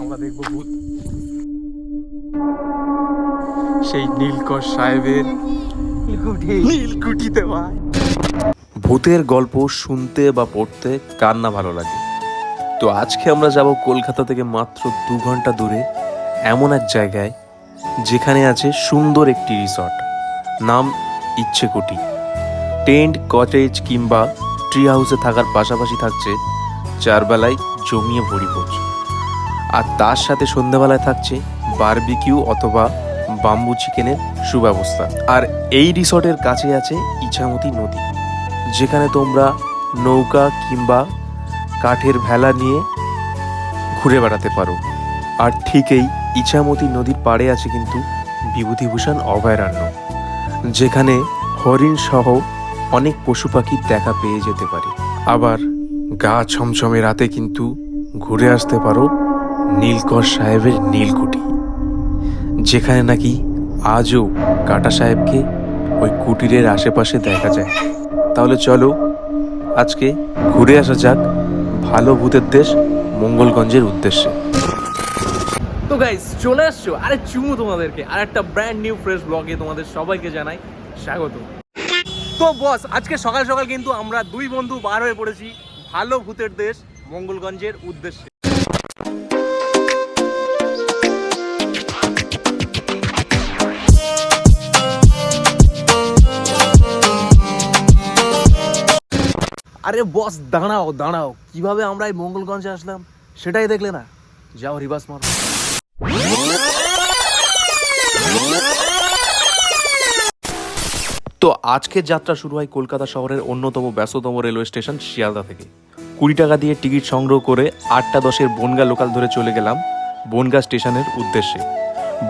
আমরা দেখব ভূত। সেই নীলকর সাহেবের নীলকুঠিতে ভূতের গল্প শুনতে বা পড়তে কার না ভালো লাগে? তো আজকে আমরা যাব কলকাতা থেকে মাত্র দু ঘণ্টা দূরে এমন এক জায়গায় যেখানে আছে সুন্দর একটি রিসর্ট নাম ইচ্ছেকুটি। টেন্ট কটেজ কিংবা ট্রি হাউসে থাকার পাশাপাশি থাকছে চারবেলায় জমিয়ে ভরি ভরিভোজ আর তার সাথে সন্ধ্যাবেলায় থাকছে বারবিকিউ অথবা বাম্বু চিকেনের সুব্যবস্থা। আর এই রিসর্টের কাছে আছে ইছামতি নদী, যেখানে তোমরা নৌকা কিংবা কাঠের ভেলা নিয়ে ঘুরে বেড়াতে পারো। আর ঠিক এই ইছামতি নদীর পাড়ে আছে কিন্তু বিভূতিভূষণ অভয়ারণ্য, যেখানে হরিণ সহ অনেক পশু পাখির দেখা পেয়ে যেতে পারে। আবার গা ছমছমে রাতে কিন্তু ঘুরে আসতে পারো নীলকর সাহেবের নীলকুঠি যেখানে নাকি আজও কাটা সাহেবকে ওই কুটিরের আশেপাশে দেখা যায়। তাহলে চলো, আজকে ঘুরে আসা যাক ভালো ভূতের দেশ মঙ্গলগঞ্জের উদ্দেশ্যে। তো গাইস চলে আসছো। আরে চুমু তোমাদেরকে, আর একটা ব্র্যান্ড নিউ ফ্রেশ ব্লগে তোমাদের সবাইকে জানাই স্বাগত। তো বস আজকে সকাল সকাল কিন্তু আমরা দুই বন্ধু বার হয়ে পড়েছি ভালো ভূতের দেশ মঙ্গলগঞ্জের উদ্দেশ্যে। আরে বস, দাঁড়াও দাঁড়াও। কীভাবে আমরা এই মঙ্গলগঞ্জে আসলাম, সেটাই দেখলে না। যাও, রিভার্স মারো। তো আজকের যাত্রা শুরু হয় কলকাতা শহরের অন্যতম ব্যস্ততম রেলওয়ে স্টেশন শিয়ালদা থেকে। কুড়ি টাকা দিয়ে টিকিট সংগ্রহ করে আটটা দশের বনগা লোকাল ধরে চলে গেলাম বনগা স্টেশনের উদ্দেশ্যে।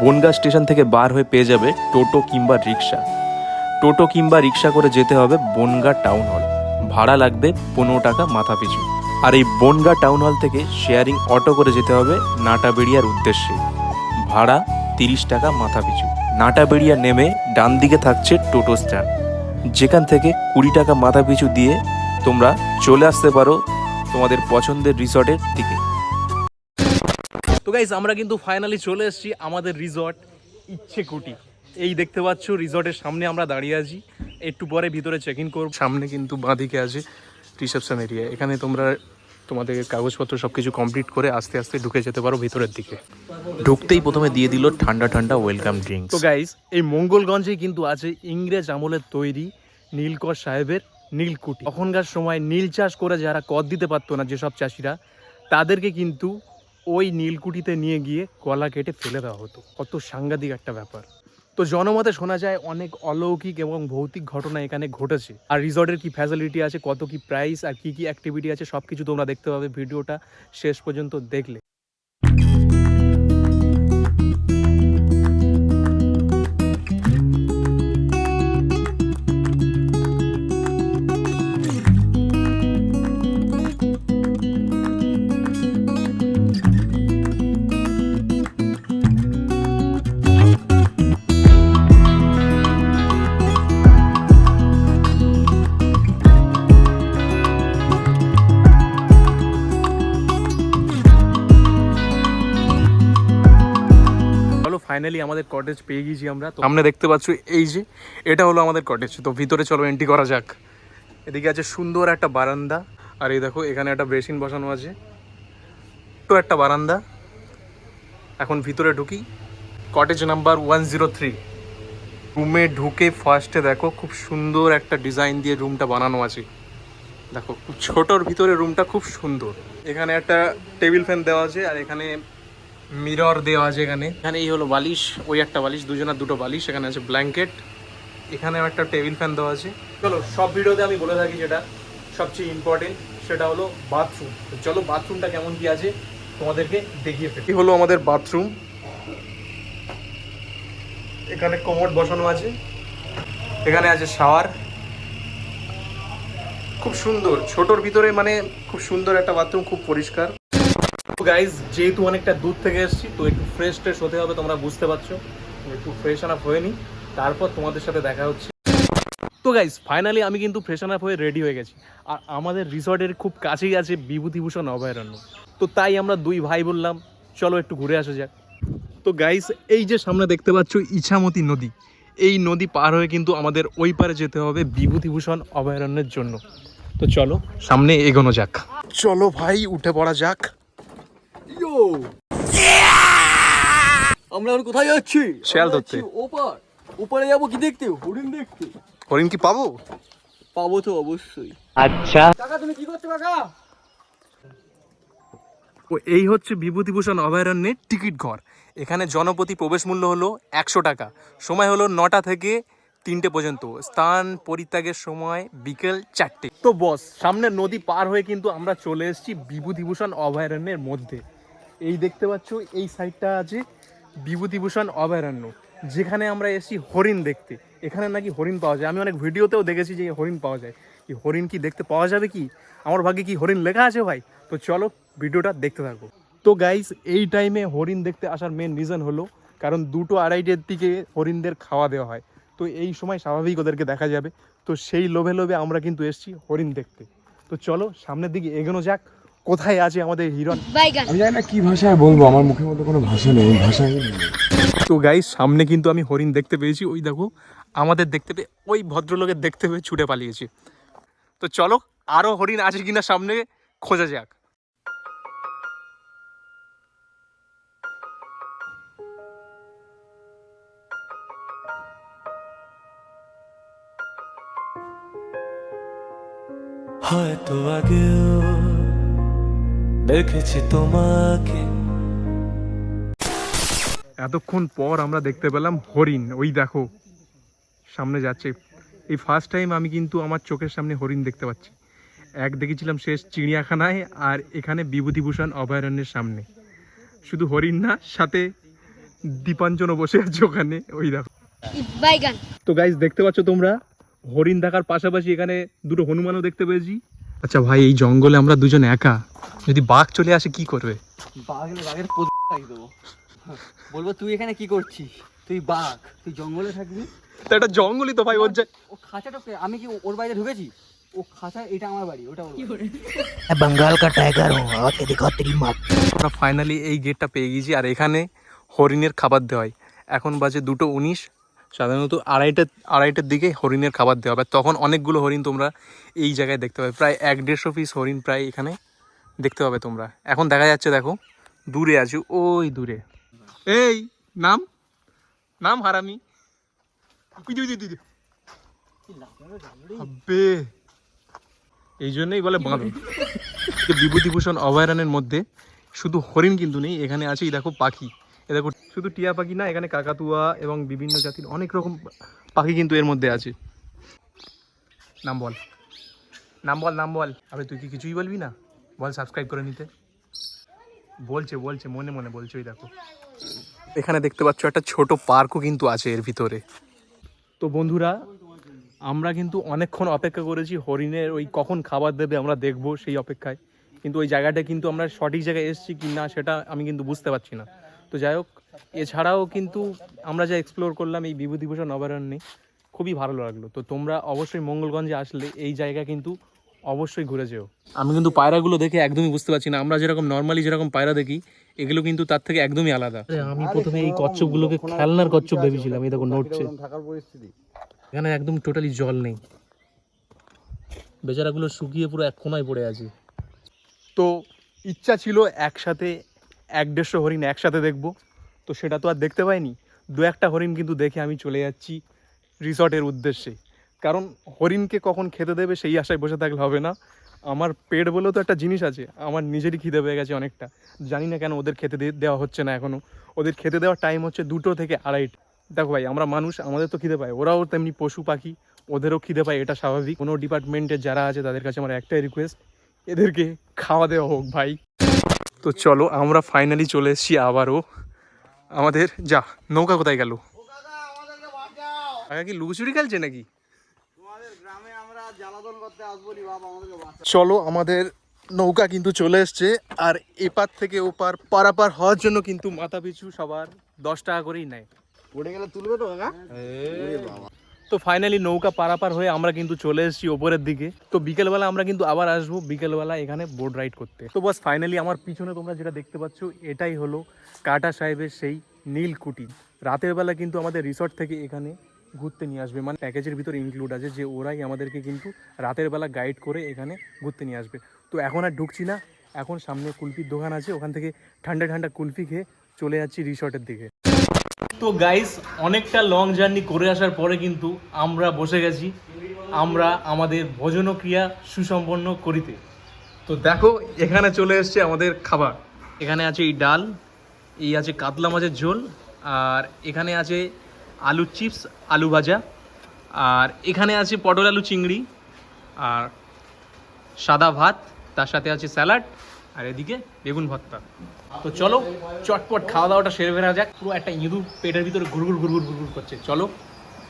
বনগা স্টেশন থেকে বার হয়ে পেয়ে যাবে টোটো কিংবা রিক্সা। টোটো কিংবা রিক্সা করে যেতে হবে বনগা টাউন হল। ভাড়া লাগবে পনেরো টাকা মাথা পিছু। আর এই বনগা টাউন হল থেকে শেয়ারিং অটো করে যেতে হবে নাটাবেড়িয়ার উদ্দেশ্যে। ভাড়া তিরিশ টাকা মাথা পিছু। নাটাবেড়িয়া নেমে ডান দিকে থাকছে টোটো স্ট্যান্ড। যেখান থেকে কুড়ি টাকা মাথা পিছু দিয়ে তোমরা চলে আসতে পারো তোমাদের পছন্দের রিসর্টের দিকে তো গাইজ আমরা কিন্তু ফাইনালি চলে এসেছি আমাদের রিসর্ট ইচ্ছে কুটি এই দেখতে পাচ্ছ, রিসর্টের সামনে আমরা দাঁড়িয়ে আছি। একটু পরে ভিতরে চেক ইন করব। সামনে কিন্তু বাঁদিকে আছে রিসেপশন এরিয়া এখানে তোমরা তোমাদের কাগজপত্র সব কিছু কমপ্লিট করে আস্তে আস্তে ঢুকে যেতে পারো ভিতরের দিকে। ঢুকতেই প্রথমে দিয়ে দিল ঠান্ডা ঠান্ডা ওয়েলকাম ড্রিঙ্ক তো গাইজ এই মঙ্গলগঞ্জে কিন্তু আছে ইংরেজ আমলের তৈরি নীলকর সাহেবের নীলকুটি। তখনকার সময় নীল চাষ করে যারা কর দিতে পারতো না যেসব চাষিরা তাদেরকে কিন্তু ওই নীলকুঠিতে নিয়ে গিয়ে গলা কেটে ফেলে দেওয়া হতো। কত সাংঘাতিক একটা ব্যাপার। তো জনমতে শোনা যায় অনেক অলৌকিক এবং ভৌতিক ঘটনা এখানে ঘটেছে। আর রিসর্টের কি ফ্যাসিলিটি আছে, কত কি প্রাইস আর কি কি অ্যাক্টিভিটি আছে সব কিছু তোমরা দেখতে পাবে ভিডিওটা। শেষ পর্যন্ত দেখলে। ফাইনালি আমাদের কটেজ পেয়ে গেছি আমরা, তো সামনে দেখতে পাচ্ছ এই যে, এটা হলো আমাদের কটেজ তো ভিতরে চলো এন্ট্রি করা যাক। এদিকে আছে সুন্দর একটা বারান্দা, আর এই দেখো এখানে একটা বেসিন বসানো আছে। তো একটা বারান্দা। এখন ভিতরে ঢুকি। Cottage number one zero three রুমে ঢুকে ফার্স্টে দেখো, খুব সুন্দর একটা ডিজাইন দিয়ে রুমটা বানানো আছে। দেখো, ছোটোর ভিতরে রুমটা খুব সুন্দর। এখানে একটা টেবিল ফ্যান দেওয়া আছে, আর এখানে মিরর দেওয়া আছে এখানে। এখানে এই হলো বালিশ ওই একটা বালিশ দুজনের দুটো বালিশ এখানে আছে ব্ল্যাঙ্কেট এখানেও একটা টেবিল ফ্যান দেওয়া আছে। চলো সব ভিডিওতে আমি বলে থাকি যেটা সবচেয়ে ইম্পর্টেন্ট সেটা হলো বাথরুম চলো বাথরুমটা কেমন কি আছে তোমাদেরকে দেখিয়ে ফেলি। হলো আমাদের বাথরুম এখানে কোমোড বসানো আছে। এখানে আছে শাওয়ার খুব সুন্দর ছোটোর ভিতরে মানে খুব সুন্দর একটা বাথরুম খুব পরিষ্কার। গাইজ যেহেতু অনেকটা দূর থেকে এসেছি, তো একটু ফ্রেশ ট্রেশ হতে হবে, তোমরা বুঝতে পারছ। একটু ফ্রেশ আপ হয়ে নি। তারপর তোমাদের সাথে দেখা হচ্ছে। তো গাইজ ফাইনালি আমি কিন্তু ফ্রেশ আপ হয়ে রেডি হয়ে গেছি। আর আমাদের রিসর্টের খুব কাছেই আছে বিভূতিভূষণ অভয়ারণ্য। তো তাই আমরা দুই ভাই বললাম, চলো একটু ঘুরে আসা যাক। তো গাইস এই যে সামনে দেখতে পাচ্ছ ইছামতি নদী। এই নদী পার হয়ে কিন্তু আমাদের ওই পারে যেতে হবে বিভূতিভূষণ অভয়ারণ্যের জন্য। তো চলো, সামনে এগোনো যাক। চলো ভাই, উঠে পড়া যাক। আমরা এখন কোথায় যাচ্ছি? শেয়াল ধরতে। ওপার। ওপারে যাব কি দেখতে? হরিণ দেখতে। হরিণ কি পাবো? পাবো তো অবশ্যই। আচ্ছা। কাকা তুমি কি করছ কাকা? ও এই হচ্ছে বিভূতিভূষণ অভয়ারণ্যের টিকিট ঘর। এখানে জনপ্রতি প্রবেশ মূল্য হলো একশো টাকা। সময় হলো নটা থেকে তিনটে পর্যন্ত। স্থান পরিত্যাগের সময় বিকেল চারটে। তো বস সামনে নদী পার হয়ে কিন্তু আমরা চলে এসেছি বিভূতিভূষণ অভয়ারণ্যের মধ্যে। এই দেখতে পাচ্ছ, এই সাইডটা আছে বিভূতিভূষণ অভয়ারণ্য, যেখানে আমরা এসেছি হরিণ দেখতে। এখানে নাকি হরিণ পাওয়া যায়। আমি অনেক ভিডিওতেও দেখেছি যে হরিণ পাওয়া যায়। কি হরিণ কি দেখতে পাওয়া যাবে কি? আমার ভাগ্যে কি হরিণ লেখা আছে ভাই? তো চলো ভিডিওটা দেখতে থাকো। তো গাইস এই টাইমে হরিণ দেখতে আসার মেন রিজন হলো, কারণ দুটো আড়াইটের দিকে হরিণদের খাওয়া দেওয়া হয়। তো এই সময় স্বাভাবিক ওদেরকে দেখা যাবে। তো সেই লোভে লোভে আমরা কিন্তু এসেছি হরিণ দেখতে। তো চলো সামনের দিকে এগোনো যাক। কোথায় আছে আমাদের হিরণ আমি জানি না কি ভাষায় বলব আমার মুখের মধ্যে কোনো ভাষা নেই ভাষা নেই। তো গাই সামনে কিন্তু আমি হরিণ দেখতে পেয়েছি ওই দেখো আমাদের দেখতে পেয়ে ওই ভদ্রলোকের দেখতে পেয়ে ছুটে পালিয়েছি। তো চলো আরও হরিণ আছে কিনা সামনে খোঁজা যাক। হয়তো আগেও দেখেছি তোমাকে। এতক্ষণ পর আমরা দেখতে পেলাম হরিণ। ওই দেখো সামনে যাচ্ছে। এই ফার্স্ট টাইম আমি কিন্তু আমার চোখের সামনে হরিণ দেখতে পাচ্ছি। এক দেখেছিলাম শেষ চিড়িয়াখানায় আর এখানে বিভূতিভূষণ অভয়ারণ্যের সামনে। শুধু হরিণ না সাথে দীপাঞ্জনও বসে আছে ওখানে। ওই দেখো। তো গাইজ দেখতে পাচ্ছ তোমরা হরিণ দেখার পাশাপাশি এখানে দুটো হনুমানও দেখতে পেয়েছি। আচ্ছা ভাই এই জঙ্গলে আমরা দুজন একা যদি বাঘ চলে আসে কি করবে? বাঘ বাঘের দেবো। বলব তুই এখানে কি করছিস? তুই বাঘ তুই জঙ্গলে থাকবি? তো এটা জঙ্গলই তো ভাই ওর যে ও খাঁচাটা আমি কি ওর বাড়িতে ঢুকেছি? ও খাঁচা এটা আমার বাড়ি ওটা ওর বাঙ্গাল কা টাইগার হো আমাকে দেখা তেরি মাত আমরা ফাইনালি এই গেটটা পেয়ে গেছি আর এখানে হরিণের খাবার দেওয়া হয় এখন বাজে দুটো উনিশ সাধারণত আড়াইটা, আড়াইটার দিকে হরিণের খাবার দেওয়া হবে। তখন অনেকগুলো হরিণ তোমরা এই জায়গায় দেখতে পাবে। প্রায় এক দেড়শো পিস হরিণ প্রায় এখানে দেখতে পাবে তোমরা। এখন দেখা যাচ্ছে, দেখো, দূরে আছে, ওই দূরে। এই, নাম? নাম হারামি। এই জন্যই বলে বিভূতিভূষণ অভয়ারণ্যের মধ্যে শুধু হরিণ কিন্তু নেই, এখানে আছে দেখো, পাখি। এ দেখো শুধু টিয়া পাখি না, এখানে কাকাতুয়া এবং বিভিন্ন জাতির অনেক রকম পাখি কিন্তু এর মধ্যে আছে। নাম বল। নাম বল নাম বল। আবে তুই কি কিছুই বলবি না? বল সাবস্ক্রাইব করে নিতে। বলছে বলছে, মনে মনে বলছে, ওই দেখো। এখানে দেখতে পাচ্ছ, একটা ছোট পার্কও কিন্তু আছে এর ভিতরে। তো বন্ধুরা, আমরা কিন্তু অনেকক্ষণ অপেক্ষা করেছি হরিণের ওই কখন খাবার দেবে আমরা দেখব সেই অপেক্ষায়। কিন্তু ওই জায়গাটা কিন্তু আমরা সঠিক জায়গায় এসেছি কি না, সেটা আমি কিন্তু বুঝতে পারছি না। তো যাই হোক এছাড়াও কিন্তু আমরা যা এক্সপ্লোর করলাম এই বিভূতিভূষণ অভয়ারণ্যে খুবই ভালো লাগল। তো তোমরা অবশ্যই মঙ্গলগঞ্জে আসলে এই জায়গা কিন্তু অবশ্যই ঘুরে যেও। আমি কিন্তু পায়রাগুলো দেখে একদমই বুঝতে পারছি না। আমরা যেরকম নর্মালি যেরকম পায়রা দেখি এগুলো কিন্তু তার থেকে একদমই আলাদা। আমি প্রথমে এই কচ্ছপগুলোকে খেলনার কচ্ছপ ভেবেছিলাম। এই দেখো নড়ছে। এখানে একদম টোটালি জল নেই। বেচারাগুলো শুকিয়ে পুরো এক কোনায় পড়ে আছে। তো ইচ্ছা ছিল একসাথে এক দেড়শো হরিণ একসাথে দেখব। তো সেটা তো আর দেখতে পাইনি। দু একটা হরিণ কিন্তু দেখে আমি চলে যাচ্ছি রিসর্টের উদ্দেশ্যে। কারণ হরিণকে কখন খেতে দেবে সেই আশায় বসে থাকলে হবে না। আমার পেট বলেও তো একটা জিনিস আছে, আমার নিজেরই খিদে পেয়ে গেছে অনেকটা। জানি না কেন ওদের খেতে দেওয়া হচ্ছে না এখনও ওদের খেতে দেওয়ার টাইম হচ্ছে দুটো থেকে আড়াইটে। দেখো ভাই, আমরা মানুষ, আমাদের তো খিদে পায়। ওরাও তেমনি পশু পাখি, ওদেরও খিদে পায়, এটা স্বাভাবিক। কোনো ডিপার্টমেন্টে যারা আছে তাদের কাছে আমার একটাই রিকোয়েস্ট এদেরকে খাওয়া দেওয়া হোক ভাই। তো চলো আমরা ফাইনালি চলে এসেছি আবারও। আমাদের যা নৌকা কোথায় গেল? কি লুকোচুরি খেলছে নাকি? চলো আমাদের নৌকা কিন্তু চলে এসছে আর এপার থেকে ওপার পারাপার হওয়ার জন্য কিন্তু মাথা পিছু সবার দশ টাকা করেই নেয়। পড়ে গেলে তুলবে তো কাকা? তো ফাইনালি নৌকা পারাপার হয়ে আমরা কিন্তু চলে এসেছি ওপরের দিকে। তো বিকেলবেলা আমরা কিন্তু আবার আসব বিকেলবেলা এখানে বোট রাইড করতে। তো বাস ফাইনালি আমার পিছনে তোমরা যেটা দেখতে পাচ্ছ, এটাই হলো কাটা সাহেবের সেই নীলকুটি রাতের বেলা কিন্তু আমাদের রিসর্ট থেকে এখানে ঘুরতে নিয়ে আসবে। মানে প্যাকেজের ভিতরে ইনক্লুড আছে যে ওরাই আমাদেরকে কিন্তু রাতের বেলা গাইড করে এখানে ঘুরতে নিয়ে আসবে। তো এখন আর ঢুকছি না, এখন সামনে কুলফির দোকান আছে, ওখান থেকে ঠান্ডা ঠান্ডা কুলফি খেয়ে চলে যাচ্ছি রিসর্টের দিকে। তো গাইস অনেকটা লং জার্নি করে আসার পরে কিন্তু আমরা বসে গেছি, আমরা আমাদের ভোজনক্রিয়া সুসম্পন্ন করিতে। তো দেখো, এখানে চলে এসছে আমাদের খাবার। এখানে আছে এই ডাল, এই আছে কাতলা মাছের ঝোল, আর এখানে আছে আলু চিপস, আলু ভাজা, আর এখানে আছে পটল আলু চিংড়ি, আর সাদা ভাত, তার সাথে আছে স্যালাড আর এদিকে বেগুন ভর্তা। তো চলো, চটপট খাওয়া দাওয়াটা সেরে ফেলা যাক। পুরো একটা ইঁদুর পেটের ভিতরে ঘুরঘুর ঘুরঘুর ঘুরঘুর করছে। চলো,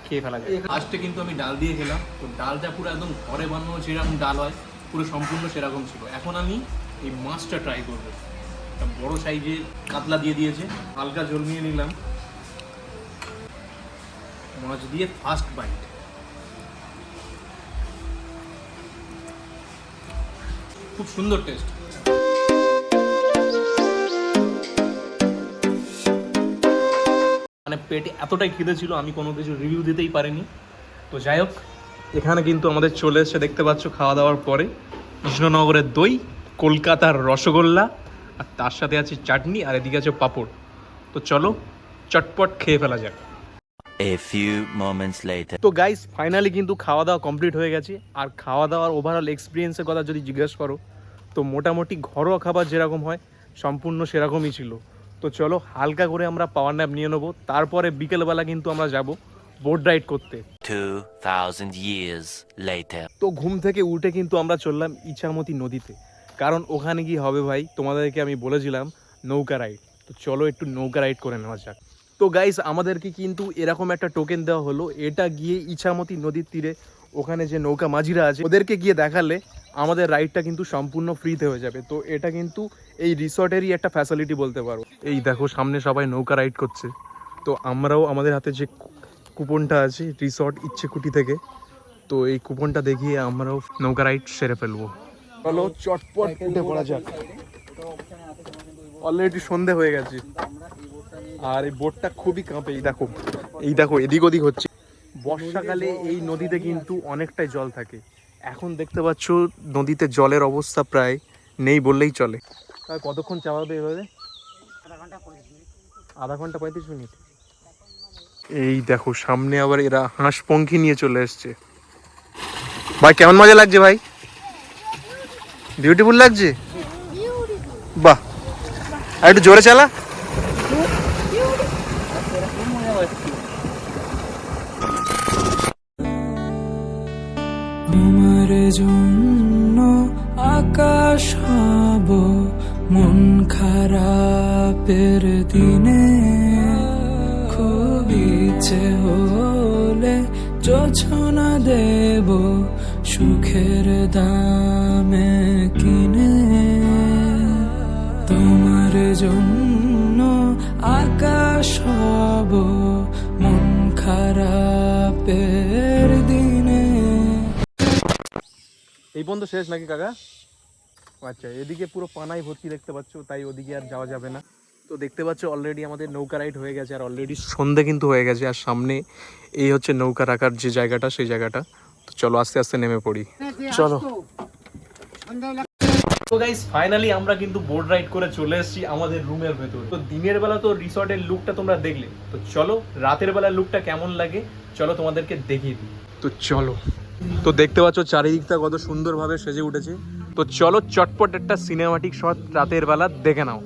খেয়ে ফেলা যায় ফার্স্টে কিন্তু আমি ডাল দিয়ে খেলাম। তো ডালটা পুরো একদম ঘরে বানানো যেরকম ডাল হয়, পুরো সম্পূর্ণ সেরকম ছিল। এখন আমি এই মাছটা ট্রাই করব। একটা বড় সাইজের কাতলা দিয়ে দিয়েছে। হালকা ঝোল নিয়ে নিলাম। মাছ দিয়ে ফার্স্ট বাইট খুব সুন্দর টেস্ট মানে পেটে এতটাই খিদে ছিল আমি কোনো কিছু রিভিউ দিতেই পারিনি। তো যাই হোক এখানে কিন্তু আমাদের চলে এসে দেখতে পাচ্ছ খাওয়া দাওয়ার পরে। কৃষ্ণনগরের দই কলকাতার রসগোল্লা আর তার সাথে আছে চাটনি আর এদিকে আছে পাঁপড়। তো চলো চটপট খেয়ে ফেলা যাক। A few moments later. তো গাইস ফাইনালি কিন্তু খাওয়া দাওয়া কমপ্লিট হয়ে গেছে। আর খাওয়া দাওয়ার ওভারঅল এক্সপিরিয়েন্সের কথা যদি জিজ্ঞেস করো তো মোটামুটি ঘরোয়া খাবার যেরকম হয় সম্পূর্ণ সেরকমই ছিল। তো চলো হালকা করে আমরা পাওয়ার ন্যাপ নিয়ে নেব। তারপরে বিকেলবেলা কিন্তু আমরা যাব বোট রাইড করতে। 2,000 years later. তো ঘুম থেকে উঠে কিন্তু আমরা চললাম ইছামতি নদীতে। কারণ ওখানে কি হবে ভাই? তোমাদেরকে আমি বলেছিলাম নৌকা রাইড তো চলো একটু নৌকা রাইড করে নেওয়া যাক। তো গাইস আমাদেরকে কিন্তু এরকম একটা টোকেন দেওয়া হলো। এটা গিয়ে ইছামতি নদীর তীরে ওখানে যে নৌকা মাঝিরা আছে ওদেরকে গিয়ে দেখালে আমাদের রাইডটা কিন্তু সম্পূর্ণ ফ্রিতে হয়ে যাবে। তো এটা কিন্তু এই রিসর্টেরই একটা ফ্যাসিলিটি বলতে পারো। এই দেখো সামনে সবাই নৌকা রাইড করছে। তো আমরাও আমাদের হাতে যে কুপনটা আছে রিসর্ট ইচ্ছেকুটি থেকে তো এই কুপনটা দেখিয়ে আমরাও নৌকা রাইড সেরে ফেলব। চলো চটপট উঠে পড়া যাক। অলরেডি সন্ধে হয়ে গেছে। আর এই বোটটা খুবই কাঁপে এই দেখো। এই দেখো এদিক ওদিক হচ্ছে। বর্ষাকালে এই নদীতে কিন্তু অনেকটাই জল থাকে। এখন দেখতে পাচ্ছ নদীতে জলের অবস্থা প্রায় নেই বললেই চলে। আর কতক্ষণ চাপাবে এভাবে? আধা ঘণ্টা পঁয়ত্রিশ মিনিট। এই দেখো, সামনে আবার এরা হাঁস পঙ্খী নিয়ে চলে এসছে। ভাই, কেমন মজা লাগছে ভাই? বিউটিফুল লাগছে? বাহ। আর একটু জোরে চালা। জন্য আকাশ হব, মন খারাপের দিনে খুব ইচ্ছে হলে যোছনা দেব, সুখের দামে কিনে। তোমার জন্য এই পর্যন্ত শেষ নাকি কাকা? আচ্ছা এদিকে পুরো পানাই ভর্তি দেখতে পাচ্ছ, তাই ওদিকে আর যাওয়া যাবে না। তো দেখতে পাচ্ছ অলরেডি আমাদের নৌকা রাইড হয়ে গেছে, আর অলরেডি সন্ধে কিন্তু হয়ে গেছে, আর সামনে এই হচ্ছে নৌকা রাখার যে জায়গাটা, সেই জায়গাটা। তো চলো আস্তে আস্তে নেমে পড়ি। চলো। তো গাইস ফাইনালি আমরা কিন্তু বোট রাইড করে চলে এসেছি আমাদের রুমের ভেতর। তো দিনের বেলা তো রিসর্টের লুকটা তোমরা দেখলে। তো চলো, রাতের বেলার লুকটা কেমন লাগে, চলো তোমাদেরকে দেখিয়ে দিই। তো চলো। তো দেখতে পাচ্ছ চারিদিকটা কত সুন্দরভাবে সেজে উঠেছে। তো চলো চটপট একটা সিনেমাটিক শট রাতের বেলা দেখে নাও।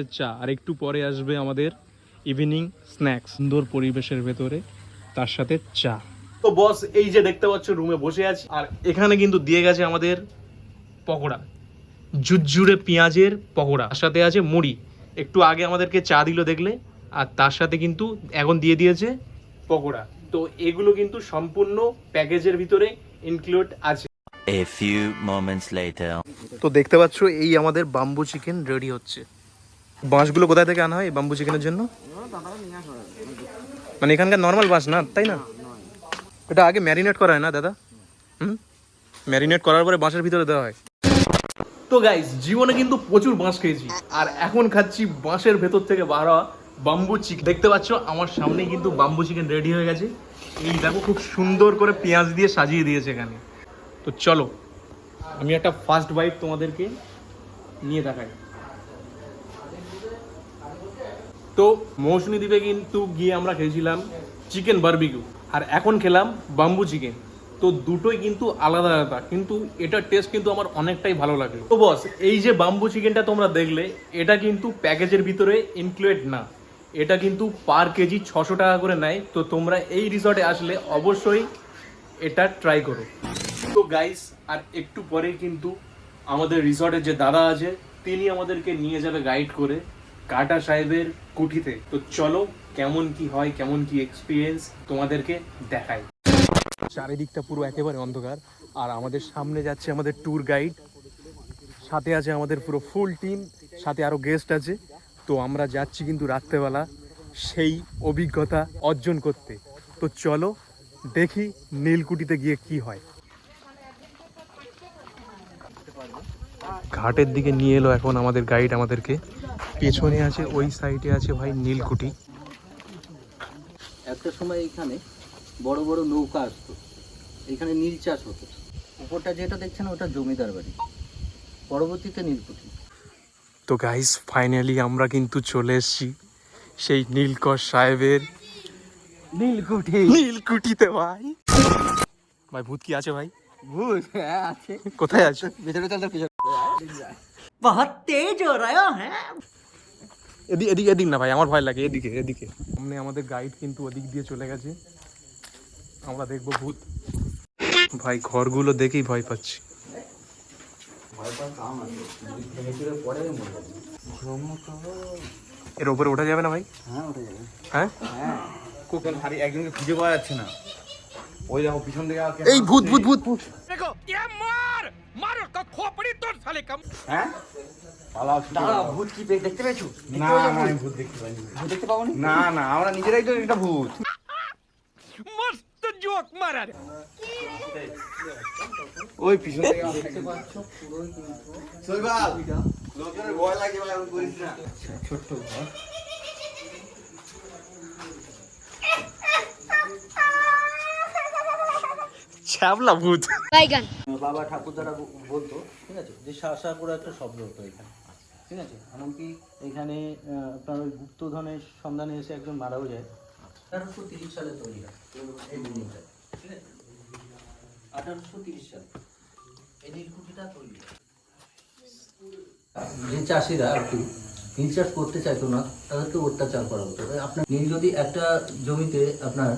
আমাদেরকে চা আর একটু পরে আসবে আমাদের ইভিনিং স্ন্যাক্স সুন্দর পরিবেশের ভেতরে তার সাথে চা। তো বস এই যে দেখতে পাচ্ছ রুমে বসে আছি। আর এখানে কিন্তু দিয়ে গেছে আমাদের পকোড়া। জুজুরে পেঁয়াজের পকোড়া। তার সাথে আছে মুড়ি। একটু আগে আমাদেরকে চা দিল দেখলে আর তার সাথে কিন্তু এখন দিয়ে দিয়েছে পকোড়া। তো এগুলো কিন্তু সম্পূর্ণ প্যাকেজের ভিতরে ইনক্লুড আছে। A few moments later. তো দেখতে পাচ্ছ এই আমাদের বাম্বু চিকেন রেডি হচ্ছে। বাঁশগুলো কোথায় থেকে আনা হয় বাম্বু চিকেনের জন্য? মানে এখানকার নর্মাল বাঁশ না, তাই না? এটা আগে ম্যারিনেট করা হয় না, দাদা? হুম? ম্যারিনেট করার পরে বাঁশের ভিতরে দেওয়া হয়। তো গাইস জীবনে কিন্তু প্রচুর বাঁশ খেয়েছি। আর এখন খাচ্ছি বাঁশের ভেতর থেকে বার হওয়া বাম্বু চিকেন দেখতে পাচ্ছ, আমার সামনেই কিন্তু বাম্বু চিকেন রেডি হয়ে গেছে। এই দেখো, খুব সুন্দর করে পেঁয়াজ দিয়ে সাজিয়ে দিয়েছে এখানে। তো চলো, আমি একটা ফার্স্ট বাইট তোমাদেরকে নিয়ে দেখাই। তো মৌসুমী দ্বীপে কিন্তু গিয়ে আমরা খেয়েছিলাম চিকেন বার্বিকিউ। আর এখন খেলাম বাম্বু চিকেন। তো দুটোই কিন্তু আলাদা আলাদা। কিন্তু এটার টেস্ট কিন্তু আমার অনেকটাই ভালো লাগল। তো বস এই যে বাম্বু চিকেনটা তোমরা দেখলে, এটা কিন্তু প্যাকেজের ভিতরে ইনক্লুড না। এটা কিন্তু পার কেজি ছশো টাকা করে নেয়। তো তোমরা এই রিসর্টে আসলে অবশ্যই এটা ট্রাই করো। তো গাইস আর একটু পরে কিন্তু আমাদের রিসর্টের যে দাদা আছে তিনি আমাদেরকে নিয়ে যাবে গাইড করে। কাটা সাহেবের কুঠিতে। তো চলো কেমন কি হয় কেমন কি এক্সপিরিয়েন্স তোমাদেরকে দেখাই। চারিদিকটা পুরো একেবারে অন্ধকার আর আমাদের সামনে যাচ্ছে আমাদের ট্যুর গাইড সাথে আছে আমাদের পুরো ফুল টিম সাথে আরও গেস্ট আছে। তো আমরা যাচ্ছি কিন্তু রাত্রেবেলা সেই অভিজ্ঞতা অর্জন করতে। তো চলো দেখি নীলকুঠিতে গিয়ে কি হয়। ঘাটের দিকে নিয়ে এলো এখন আমাদের গাইড আমাদেরকে। পেছনে আছে ওই সাইডে আছে ভাই নীলকুঠি। একটা সময় এখানে বড় বড় নৌকা আসতো। এখানে নীল চাষ হতো। উপরটা যেটা দেখছেন ওটা জমিদার বাড়ি। পরবর্তীতে নীলকুঠি। তো গাইস ফাইনালি আমরা কিন্তু চলে এসেছি সেই নীলকর সাহেবের নীলকুঠি। নীলকুঠিতে ভাই। ভাই ভূত কি আছে ভাই? ভূত হ্যাঁ আছে। কোথায় আছে? ভেতরে চল। বহুত তেজ হো রहा है এদিক এদিক এদিক না ভাই আমার ভয় লাগে এদিকে এদিকে। সামনে আমাদের গাইড কিন্তু ওদিক দিয়ে চলে গেছে। আমরা দেখব ভূত। ভাই ঘরগুলো দেখেই ভয় পাচ্ছি। এর উপরে ওঠা যাবে না ভাই? হ্যাঁ? হ্যাঁ একজনকে খুঁজে পাওয়া যাচ্ছে না। ওই দেখো পিছন থেকে আর কে- এই ভূত ভূত ভূত। ভূত হ্যাঁ পালাও ছুটে দাঁড়া পালাও। ভূত কি পে- দেখতে পেয়েছ না না আমি ভূত দেখতে পাইনি ভূত দেখতে পাবো না না আমরা নিজেরাই তো একটা ভূত ওই পিছন থেকে দেখতে পাচ্ছ শৈবাল লোকের ভয় লাগে ভাই আমি করিস না ছোট্ট ঘর ছ্যাবলা ভূত। বাইগান। বাবা ঠাকুর দ্বারা বলতো ঠিক আছে যে শাসা করে একটা শব্দ হতো এখানে ঠিক আছে এমনকি এখানে আপনার ওই গুপ্তধনের সন্ধানে এসে একজন মারাও যায়। আঠারোশো তিরিশ সালে তৈরি হয় এই বিল্ডিংটা ঠিক আছে? আঠারোশো তিরিশ সালে এই নীলকুঠিটা তৈরি হয়। যে চাষিরা আর কি নীল চাষ করতে চাইতো না তাদেরকে অত্যাচার করা হতো। আপনার নীল যদি একটা জমিতে আপনার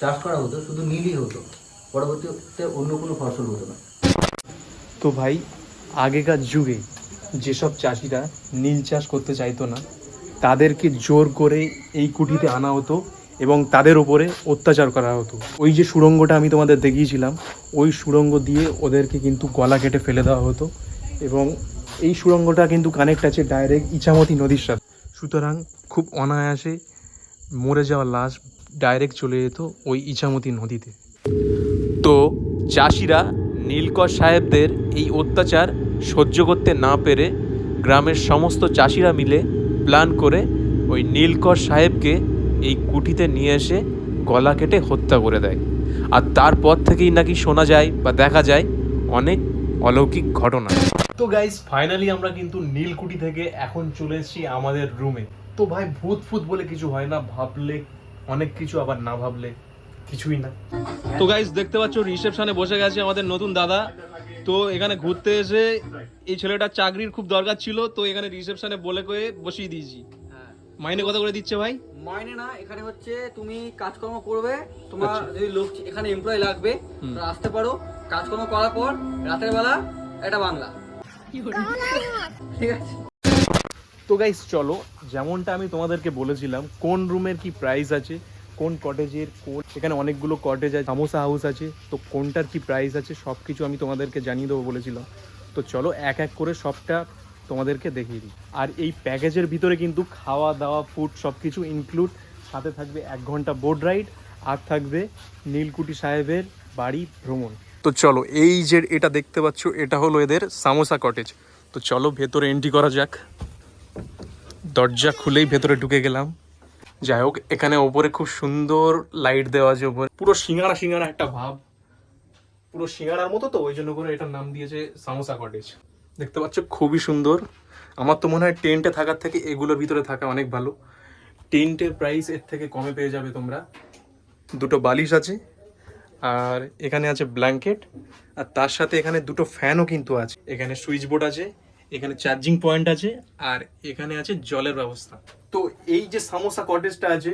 চাষ করা হতো শুধু নীলই হতো। পরবর্তীতে অন্য কোনো ফসল হতো না। তো ভাই, আগেকার যুগে যেসব চাষিরা নীল চাষ করতে চাইতো না, তাদেরকে জোর করে এই কুঠিতে আনা হতো এবং তাদের ওপরে অত্যাচার করা হতো। ওই যে সুড়ঙ্গটা আমি তোমাদের দেখিয়েছিলাম, ওই সুড়ঙ্গ দিয়ে ওদেরকে কিন্তু গলা কেটে ফেলে দেওয়া হতো এবং এই সুড়ঙ্গটা কিন্তু কানেক্ট আছে ডাইরেক্ট ইছামতি নদীর সাথে। সুতরাং খুব অনায়াসে মরে যাওয়া লাশ ডাইরেক্ট চলে যেত ওই ইছামতি নদীতে। তো চাষিরা নীলকর সাহেবদের এই অত্যাচার সহ্য করতে না পেরে গ্রামের সমস্ত চাষিরা মিলে প্ল্যান করে ওই নীলকর সাহেবকে এই কুঠিতে নিয়ে এসে গলা কেটে হত্যা করে দেয়। আর তারপর থেকেই নাকি শোনা যায় বা দেখা যায় অনেক অলৌকিক ঘটনা। তো গাইজ ফাইনালি আমরা কিন্তু নীলকুঠি থেকে এখন চলে এসেছি আমাদের রুমে তো ভাই ভূত ফুত বলে কিছু হয় না, ভাবলে অনেক কিছু আবার না ভাবলে কিছুই না। তো গাইস দেখতে পাচ্ছ রিসেপশনে বসে গেছে আমাদের নতুন দাদা। তো এখানে ঘুরতে এসে এই ছেলেটার চাকরির খুব দরকার ছিল তো এখানে রিসেপশনে বলে কয়ে বসিয়ে দিয়েছি। মাইনে কত করে দিচ্ছে ভাই? মাইনে না এখানে হচ্ছে তুমি কাজকর্ম করবে তোমার যদি লোক এখানে এমপ্লয় লাগবে আসতে পারো। কাজকর্ম করার পর রাতের বেলা এটা বাংলা। ঠিক আছে? তো গাইস চলো যেমনটা আমি তোমাদেরকে বলেছিলাম কোন রুমের কি প্রাইস আছে কোন কটেজের কোন এখানে অনেকগুলো কটেজ আছে সামোসা হাউস আছে, তো কোনটার কি প্রাইস আছে সব কিছু আমি তোমাদেরকে জানিয়ে দেবো বলেছিলাম। তো চলো এক এক করে সবটা তোমাদেরকে দেখিয়ে দিই। আর এই প্যাকেজের ভিতরে কিন্তু খাওয়া দাওয়া ফুড সব কিছু ইনক্লুড সাথে থাকবে এক ঘণ্টা বোট রাইড আর থাকবে নীলকুটি সাহেবের বাড়ি ভ্রমণ। তো চলো, এই যে এটা দেখতে পাচ্ছ, এটা হলো এদের সামোসা কটেজ তো চলো, ভেতরে এন্ট্রি করা যাক। দরজা খুলেই ভেতরে ঢুকে গেলাম। যাই হোক এখানে ওপরে খুব সুন্দর লাইট দেওয়া আছে ওপরে। পুরো সিঙ্গারা সিঙ্গারা একটা ভাব। পুরো সিঙ্গারার মতো তো ওই জন্য করে এটার নাম দিয়েছে সামোসা কটেজ দেখতে পাচ্ছ খুবই সুন্দর। আমার তো মনে হয় টেন্টে থাকার থেকে এগুলোর ভিতরে থাকা অনেক ভালো। টেন্টের প্রাইস এর থেকে কমে পেয়ে যাবে তোমরা। দুটো বালিশ আছে আর এখানে আছে ব্ল্যাঙ্কেট আর তার সাথে এখানে দুটো ফ্যানও কিন্তু আছে। এখানে সুইচ বোর্ড আছে এখানে চার্জিং পয়েন্ট আছে আর এখানে আছে জলের ব্যবস্থা। তো এই যে সামোসা কটেজটা আছে,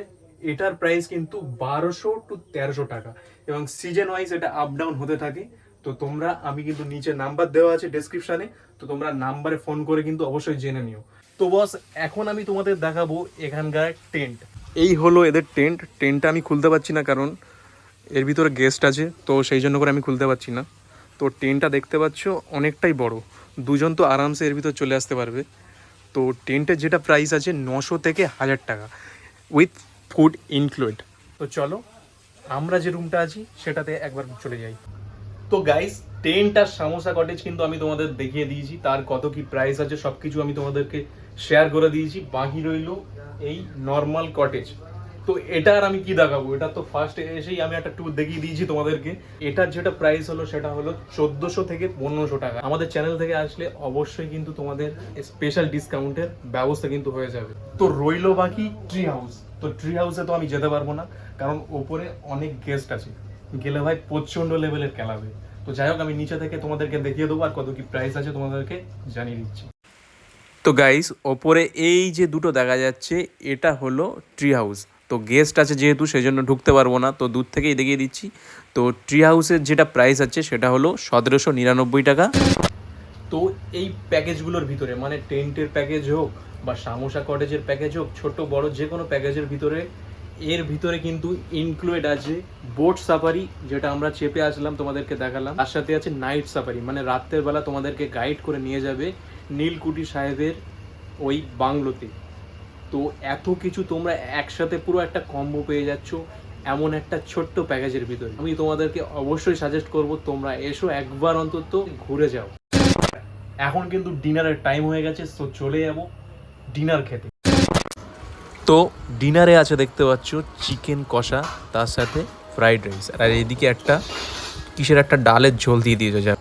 এটার প্রাইস কিন্তু বারোশো টু তেরোশো টাকা। এবং সিজন ওয়াইজ এটা আপ ডাউন হতে থাকে। তো তোমরা, আমি কিন্তু নিচে নাম্বার দেওয়া আছে ডেসক্রিপশনে তো তোমরা নাম্বারে ফোন করে কিন্তু অবশ্যই জেনে নিও। তো বস এখন আমি তোমাদের দেখাবো এখানকার টেন্ট এই হলো এদের টেন্ট টেন্টটা আমি খুলতে পারছি না কারণ এর ভিতরে গেস্ট আছে, তো সেই জন্য করে আমি খুলতে পারছি না। তো টেন্টটা দেখতে পাচ্ছ, অনেকটাই বড়। দুজন তো আরামসে এর ভিতর চলে আসতে পারবে। তো টেন্টের যেটা প্রাইস আছে নশো থেকে হাজার টাকা উইথ ফুড ইনক্লুড তো চলো, আমরা যে রুমটা আছি, সেটাতে একবার চলে যাই। তো গাইস টেন্ট আর সামোসা কটেজ কিন্তু আমি তোমাদের দেখিয়ে দিয়েছি। তার কত কি প্রাইস আছে সব কিছু আমি তোমাদেরকে শেয়ার করে দিয়েছি। বাকি রইল এই নর্মাল কটেজ তো এটা আর আমি কি দেখাবো? এটা তো ফার্স্ট এসেই আমি একটা ট্যুর দেখিয়ে দিয়েছি তোমাদেরকে। এটার যেটা প্রাইস হলো সেটা হলো চোদ্দোশো থেকে পনেরোশো টাকা। আমাদের চ্যানেল থেকে আসলে অবশ্যই কিন্তু তোমাদের স্পেশাল ডিসকাউন্টের ব্যবস্থা কিন্তু হয়ে যাবে। তো রইল বাকি ট্রি হাউস তো ট্রি হাউসে তো আমি যেতে পারব না, কারণ ওপরে অনেক গেস্ট আছে। গেলে ভাই প্রচণ্ড লেভেলের খেলাবে তো যাই হোক, আমি নিচে থেকে তোমাদেরকে দেখিয়ে দেবো আর কত কি প্রাইস আছে তোমাদেরকে জানিয়ে দিচ্ছি। তো গাইস ওপরে এই যে দুটো দেখা যাচ্ছে, এটা হলো ট্রি হাউস তো গেস্ট আছে যেহেতু সেই জন্য ঢুকতে পারব না। তো দূর থেকেই দেখিয়ে দিচ্ছি। তো ট্রি হাউসের যেটা প্রাইস আছে, সেটা হলো সতেরোশো নিরানব্বই টাকা। তো এই প্যাকেজগুলোর ভিতরে মানে টেন্টের প্যাকেজ হোক বা সামোসা কটেজের প্যাকেজ হোক, ছোট, বড় যে কোনো প্যাকেজের ভিতরে, এর ভিতরে কিন্তু ইনক্লুড আছে বোট সাফারি যেটা আমরা চেপে আসলাম তোমাদেরকে দেখালাম। তার সাথে আছে নাইট সাফারি মানে রাত্রের বেলা তোমাদেরকে গাইড করে নিয়ে যাবে নীলকুটি সাহেবের ওই বাংলোতে। তো এত কিছু তোমরা একসাথে পুরো একটা কম্বো পেয়ে যাচ্ছ, এমন একটা ছোট্ট প্যাকেজের ভিতরে। আমি তোমাদেরকে অবশ্যই সাজেস্ট করব, তোমরা এসো একবার অন্তত ঘুরে যাও। এখন কিন্তু ডিনারের টাইম হয়ে গেছে তো চলে যাব ডিনার খেতে। তো ডিনারে আছে দেখতে পাচ্ছ চিকেন কষা, তার সাথে ফ্রাইড রাইস আর এইদিকে একটা, কিসের একটা ডালের ঝোল দিয়ে দিয়েছে যা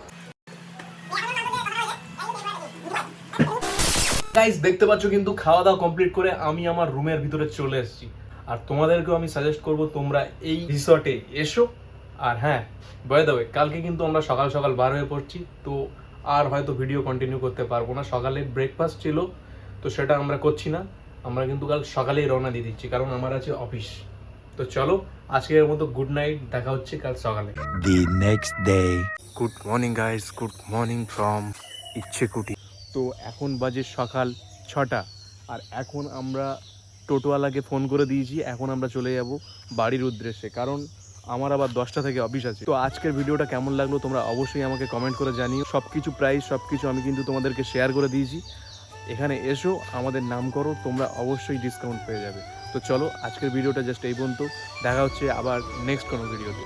গাইস দেখতে পাচ্ছ কিন্তু খাওয়া দাওয়া কমপ্লিট করে আমি আমার রুমের ভিতরে চলে এসেছি। আর তোমাদেরকেও আমি সাজেস্ট করব তোমরা এই রিসর্টে এসো। আর হ্যাঁ বয়ে দেবে কালকে কিন্তু আমরা সকাল সকাল বার হয়ে পড়ছি তো আর হয়তো ভিডিও কন্টিনিউ করতে পারব না। সকালে ব্রেকফাস্ট ছিল তো সেটা আমরা করছি না। আমরা কিন্তু কাল সকালেই রওনা দিয়ে দিচ্ছি কারণ আমার আছে অফিস তো চলো আজকের মতো গুড নাইট দেখা হচ্ছে কাল সকালে। The next day. Good morning guys good morning from Ichhekuti. তো এখন বাজে সকাল ছটা। আর এখন আমরা টোটোওয়ালাকে ফোন করে দিয়েছি, এখন আমরা চলে যাব বাড়ির উদ্দেশ্যে। কারণ আমার আবার দশটা থেকে অফিস আছে। তো আজকের ভিডিওটা কেমন লাগল তোমরা অবশ্যই আমাকে কমেন্ট করে জানিও। সব কিছু প্রাইস সব কিছু আমি কিন্তু তোমাদেরকে শেয়ার করে দিয়েছি। এখানে এসো, আমাদের নাম করো, তোমরা অবশ্যই ডিসকাউন্ট পেয়ে যাবে। তো চলো, আজকের ভিডিওটা জাস্ট এই পর্যন্ত। দেখা হচ্ছে আবার নেক্সট কোনো ভিডিওতে